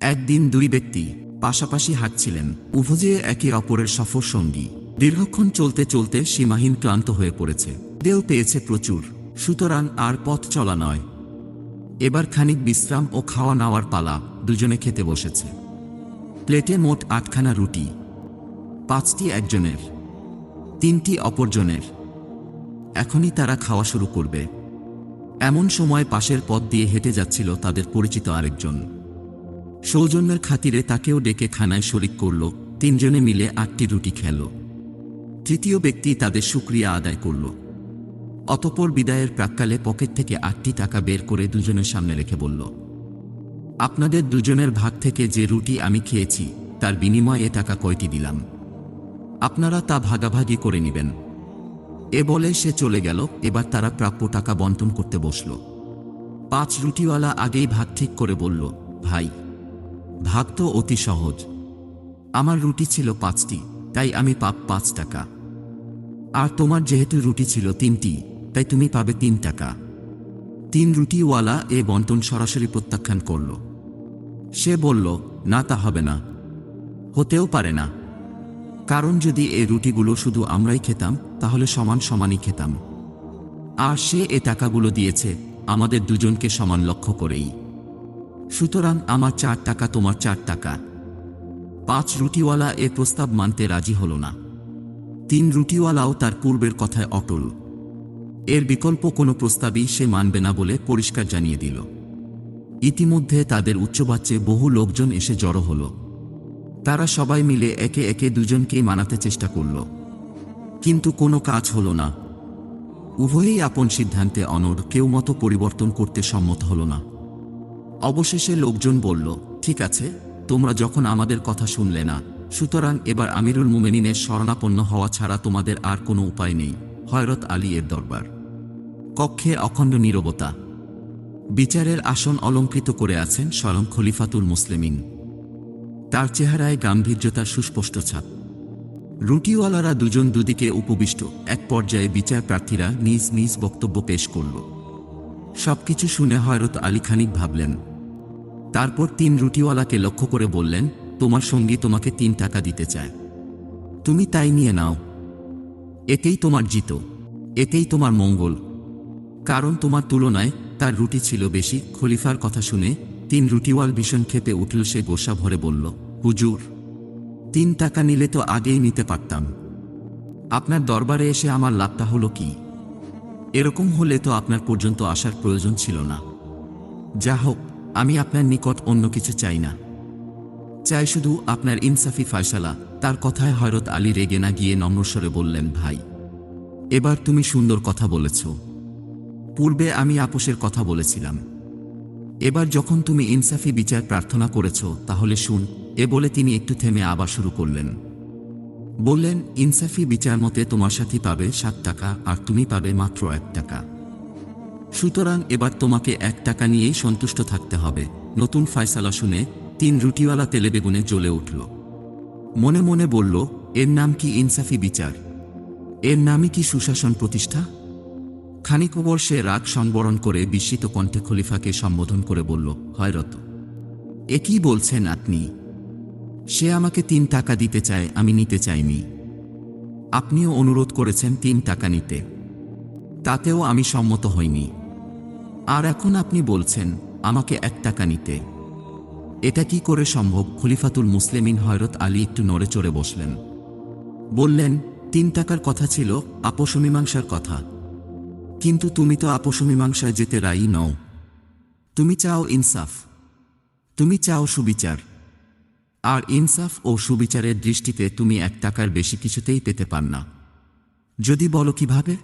একদিন দুই ব্যক্তি পাশাপাশি হাঁটছিলেন। উভয়ে একে অপরের সফর সঙ্গী। দীর্ঘক্ষণ চলতে চলতে সীমাহীন ক্লান্ত হয়ে পড়েছে। দেও পেয়েছে প্রচুর। সুতরাং আর পথ চলা নয়। এবার খানিক বিশ্রাম ও খাওয়া নাওয়ার পালা দুজনে খেতে বসেছে। প্লেটে মোট আটখানা রুটি, পাঁচটি একজনের, তিনটি অপরজনের। এখনই তারা খাওয়া শুরু করবে। এমন সময় পাশের পথ দিয়ে হেঁটে যাচ্ছিল তাদের পরিচিত আরেকজন। সৌজন্যের খাতিরে তাকেও ডেকে খানায় শরিক করল। তিনজনে মিলে আটটি রুটি খেল। তৃতীয় ব্যক্তি তাদের সুক্রিয়া আদায় করল। অতপর বিদায়ের প্রাক্কালে পকেট থেকে আটটি টাকা বের করে দুজনের সামনে রেখে বলল, আপনাদের দুজনের ভাগ থেকে যে রুটি আমি খেয়েছি, তার বিনিময়ে টাকা কয়টি দিলাম? আপনারা তা ভাগাভাগি করে নেবেন। এ বলে সে চলে গেল। এবার তারা প্রাপ্য টাকা বন্টন করতে বসল। পাঁচ রুটিওয়ালা আগেই ভাগ ঠিক করে বলল, ভাই ভাগ তো অতি সহজ। আমার রুটি ছিল পাঁচটি, তাই আমি পাপ পাঁচ টাকা। আর তোমার যেহেতু রুটি ছিল তিনটি, তাই তুমি পাবে তিন টাকা। তিন রুটিওয়ালা এ বন্টন সরাসরি প্রত্যাখ্যান করল। সে বলল, না, তা হবে না। হতেও পারে না। কারণ যদি এ রুটিগুলো শুধু আমরাই খেতাম, তাহলে সমান সমানই খেতাম। আর সে এ টাকাগুলো দিয়েছে আমাদের দুজনকে সমান লক্ষ্য করেই। সুতরাং আমার চার টাকা, তোমার চার টাকা। পাঁচ রুটিওয়ালা এ প্রস্তাব মানতে রাজি হল না। তিন রুটিওয়ালাও তার পূর্বের কথায় অটল। এর বিকল্প কোনো প্রস্তাবই সে মানবে না বলে পরিষ্কার জানিয়ে দিল। ইতিমধ্যে তাদের উচ্চবাচ্যে বহু লোকজন এসে জড়ো হল। তারা সবাই মিলে একে একে দুজনকেই মানাতে চেষ্টা করল। কিন্তু কোনো কাজ হল না। উভয়েই আপন সিদ্ধান্তে অনড়, কেউ মতো পরিবর্তন করতে সম্মত হল না। অবশেষে লোকজন বলল, ঠিক আছে, তোমরা যখন আমাদের কথা শুনলে না, সুতরাং এবার আমিরুল মুমেনিনের শরণাপন্ন হওয়া ছাড়া তোমাদের আর কোনো উপায় নেই। হয়রত আলী এর দরবার। কক্ষে অখণ্ড নীরবতা। বিচারের আসন অলঙ্কৃত করে আছেন স্বয়ং খলিফাতুল মুসলিমিন। তার চেহারায় গাম্ভীর্যতার সুস্পষ্ট ছাপ। রুটিওয়ালারা দুজন দুদিকে উপবিষ্ট। এক পর্যায়ে বিচার প্রার্থীরা নিজ নিজ বক্তব্য পেশ করল। সবকিছু শুনে হয়রত আলী খানিক ভাবলেন তারপর তিন রুটিওয়ালাকে লক্ষ্য করে বললেন, তোমার সঙ্গী তোমাকে তিন টাকা দিতে চায়। তুমি তাই নিয়ে নাও। এতেই তোমার জিত, এতেই তোমার মঙ্গল। কারণ তোমার তুলনায় তার রুটি ছিল বেশি। খলিফার কথা শুনে তিন রুটিওয়াল ভীষণ খেতে উঠল সে গোসা ভরে বলল, হুজুর, তিন টাকা নিলে তো আগেই নিতে পারতাম। আপনার দরবারে এসে আমার লাভটা হলো কি? এরকম হলে তো আপনার পর্যন্ত আসার প্রয়োজন ছিল না। যা হোক আমি আপনার নিকট অন্য কিছু চাই না। চাই শুধু আপনার ইনসাফি ফয়সালা। তার কথায় হয়রত আলী রেগে না গিয়ে নম্রস্বরে বললেন, ভাই, এবার তুমি সুন্দর কথা বলেছ। পূর্বে আমি আপোষের কথা বলেছিলাম। এবার যখন তুমি ইনসাফি বিচার প্রার্থনা করেছ, তাহলে শুন, এ বলে তিনি একটু থেমে আবার শুরু করলেন। বললেন, ইনসাফি বিচার মতে তোমার সাথী পাবে সাত টাকা, আর তুমি পাবে মাত্র এক টাকা। সুতরাং এবার তোমাকে এক টাকা নিয়েই সন্তুষ্ট থাকতে হবে। নতুন ফয়সালা শুনে তিন রুটিওয়ালা তেলে বেগুনে জ্বলে উঠল। মনে মনে বলল, এর নাম কি ইনসাফি বিচার? এর নামই কি সুশাসন প্রতিষ্ঠা? খানিক ওপর সে রাগ সংবরণ করে বিস্মিত কণ্ঠে খলিফাকে সম্বোধন করে বলল, হয়রত, এ কি বলছেন আপনি? সে আমাকে তিন টাকা দিতে চায়, আমি নিতে চাইনি। আপনিও অনুরোধ করেছেন তিন টাকা নিতে। তাতেও আমি সম্মত হইনি। আর এখন আপনি বলছেন, আমাকে এক টাকা নিতে। এটা কি করে সম্ভব? খলিফাতুল মুসলিমিন হয়রত আলী একটু নড়ে চড়ে বসলেন। বললেন, তিন টাকার কথা ছিল, আপোষ মীমাংসার কথা। কিন্তু তুমি তো আপোষ মীমাংসায় যেতে রাই নও। তুমি চাও ইনসাফ। তুমি চাও সুবিচার। আর ইনসাফ ও সুবিচারের দৃষ্টিতে তুমি এক টাকার বেশি কিছুতেই পেতে পার না। যদি বলো কীভাবে?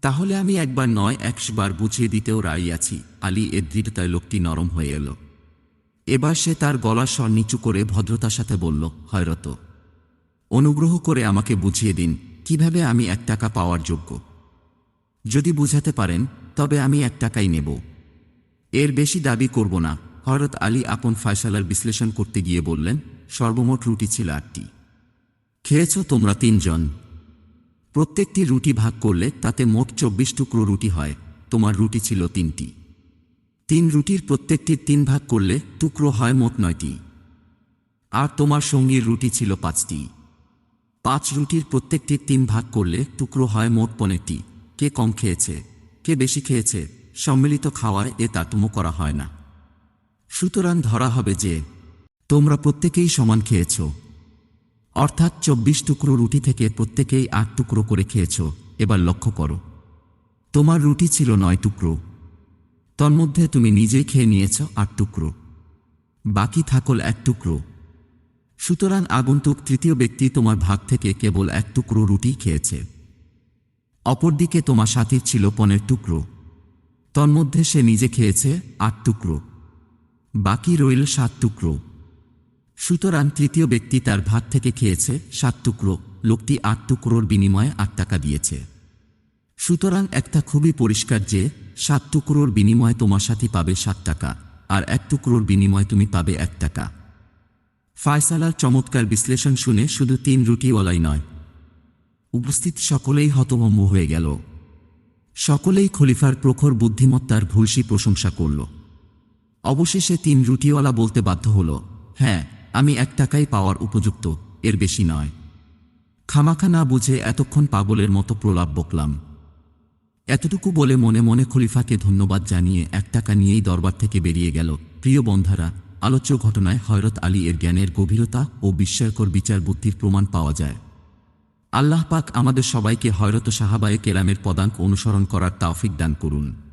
তাহলে আমি একবার নয়, একশবার বুঝিয়ে দিতেও রাই আছি। আলী এর দৃঢ়তায় লোকটি নরম হয়ে এলো। এবার সে তার গলার স্বর নিচু করে ভদ্রতার সাথে বলল, হয়রত, অনুগ্রহ করে আমাকে বুঝিয়ে দিন, কীভাবে আমি এক টাকা পাওয়ার যোগ্য? যদি বুঝাতে পারেন, তবে আমি এক টাকাই নেব। এর বেশি দাবি করব না। হরত আলী আপন ফয়সালার বিশ্লেষণ করতে গিয়ে বললেন, সর্বমোট রুটি ছিল আটটি। খেয়েছ তোমরা তিনজন। প্রত্যেকটি রুটি ভাগ করলে তাতে মোট চব্বিশ টুকরো রুটি হয়। তোমার রুটি ছিল তিনটি। তিন রুটির প্রত্যেকটির তিন ভাগ করলে টুকরো হয় মোট নয়টি। আর তোমার সঙ্গীর রুটি ছিল পাঁচটি। পাঁচ রুটির প্রত্যেকটির তিন ভাগ করলে টুকরো হয় মোট পনেরটি। কে কম খেয়েছে? কে বেশি খেয়েছে? সম্মিলিত খাওয়ায় এ তারতম্য করা হয় না। সুতরাং ধরা হবে যে, তোমরা প্রত্যেকেই সমান খেয়েছ। অর্থাৎ চব্বিশ টুকরো রুটি থেকে প্রত্যেকেই আট টুকরো করে খেয়েছ, এবার লক্ষ্য করো। তোমার রুটি ছিল নয় টুকরো। তন্মধ্যে তুমি নিজেই খেয়ে নিয়েছ আট টুকরো। বাকি থাকল এক টুকরো। সুতরাং আগন্তুক তৃতীয় ব্যক্তি তোমার ভাগ থেকে কেবল এক টুকরো রুটি খেয়েছে। অপরদিকে তোমার সাথীর ছিল পনেরো টুকরো। তন্মধ্যে সে নিজে খেয়েছে আট টুকরো। বাকি রইল সাত টুকরো। সুতরাং তৃতীয় ব্যক্তি তার ভাত থেকে খেয়েছে সাত টুকরো, লোকটি আট টুকরোর বিনিময়ে আট টাকা দিয়েছে। সুতরাং একটা খুবই পরিষ্কার যে, সাত টুকরোর বিনিময়ে তোমার সাথী পাবে সাত টাকা, আর এক টুকরোর বিনিময়ে তুমি পাবে এক টাকা। ফায়সালার চমৎকার বিশ্লেষণ শুনে শুধু তিন রুটিওয়ালাই নয়, উপস্থিত সকলেই হতভম্ব হয়ে গেল। সকলেই খলিফার প্রখর বুদ্ধিমত্তার ভূয়সী প্রশংসা করল। অবশেষে তিন রুটিওয়ালা বলতে বাধ্য হল হ্যাঁ আমি এক টাকাই পাওয়ার উপযুক্ত, এর বেশি নয়। খামাখা না বুঝে এতক্ষণ পাগলের মতো প্রলাপ বকলাম। এতটুকু বলে মনে মনে খলিফাকে ধন্যবাদ জানিয়ে এক টাকা নিয়েই দরবার থেকে বেরিয়ে গেল। প্রিয় বন্ধারা, আলোচ্য ঘটনায় হয়রত আলী এর জ্ঞানের গভীরতা ও বিস্ময়কর বিচার বুদ্ধির প্রমাণ পাওয়া যায়। আল্লাহ পাক আমাদের সবাইকে হয়রত সাহাবায়ে কেরামের পদাঙ্ক অনুসরণ করার তাওফিক দান করুন।